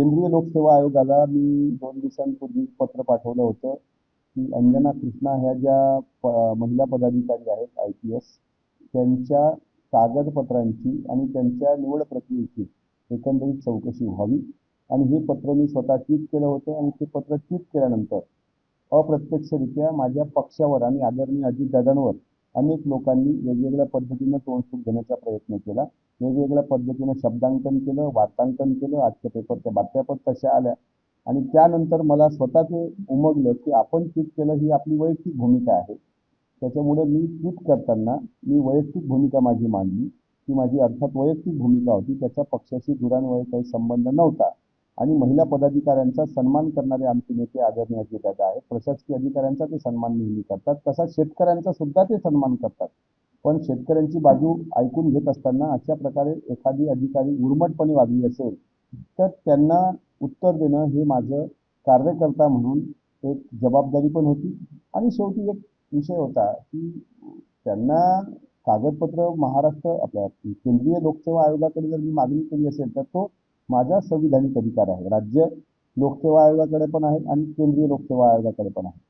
केंद्रीय लोकसेवा आयोगाला मी दोन दिवसांपूर्वी पत्र पाठवलं होतं की अंजना कृष्णा ह्या ज्या प महिला पदाधिकारी आहेत आय पी एस त्यांच्या कागदपत्रांची आणि त्यांच्या निवड प्रक्रियेची एकंदरीत चौकशी व्हावी. आणि हे पत्र मी स्वतः ट्विट केलं होतं आणि ते पत्र ट्विट केल्यानंतर अप्रत्यक्षरित्या माझ्या पक्षावर आणि आदरणीय अजितदादांवर अनेक लोकांनी वेगवेगळ्या पद्धतीनं तोंडसूक घेण्याचा प्रयत्न केला. वेगवेगळ्या पद्धतीनं शब्दांकन केलं वार्तांकन केलं आजच्या पेपरच्या बातम्या पण तशा आल्या. आणि त्यानंतर मला स्वतः ते उमगलं की आपण ट्विट केलं ही आपली वैयक्तिक भूमिका आहे. त्याच्यामुळे मी ट्विट करताना मी वैयक्तिक भूमिका माझी मांडली. ती माझी अर्थात वैयक्तिक भूमिका होती. त्याचा पक्षाशी दुरान्वये काही संबंध नव्हता. आणि महिला पदाधिकाऱ्यांचा सन्मान करणारे आमचे नेते आदरणीय दादा आहेत. प्रशासकीय अधिकाऱ्यांचा ते सन्मान नेहमी करतात. तसा शेतकऱ्यांचा सुद्धा ते सन्मान करतात. पण शेतकऱ्यांची बाजू ऐकून घेत असताना अशा प्रकारे एखादी अधिकारी उर्मटपणे वागली असेल तर त्यांना उत्तर देणं हे माझं कार्यकर्ता म्हणून एक जबाबदारी पण होती. आणि शेवटी एक विषय होता की त्यांना कागदपत्र महाराष्ट्र आपल्या केंद्रीय लोकसेवा आयोगाकडे जर मी मागणी केली असेल तर तो माझा संविधानिक अधिकार आहे राज्य लोकसेवा आयोगाकडे पण आहे आणि केंद्रीय लोकसेवा आयोगाकडे पण आहे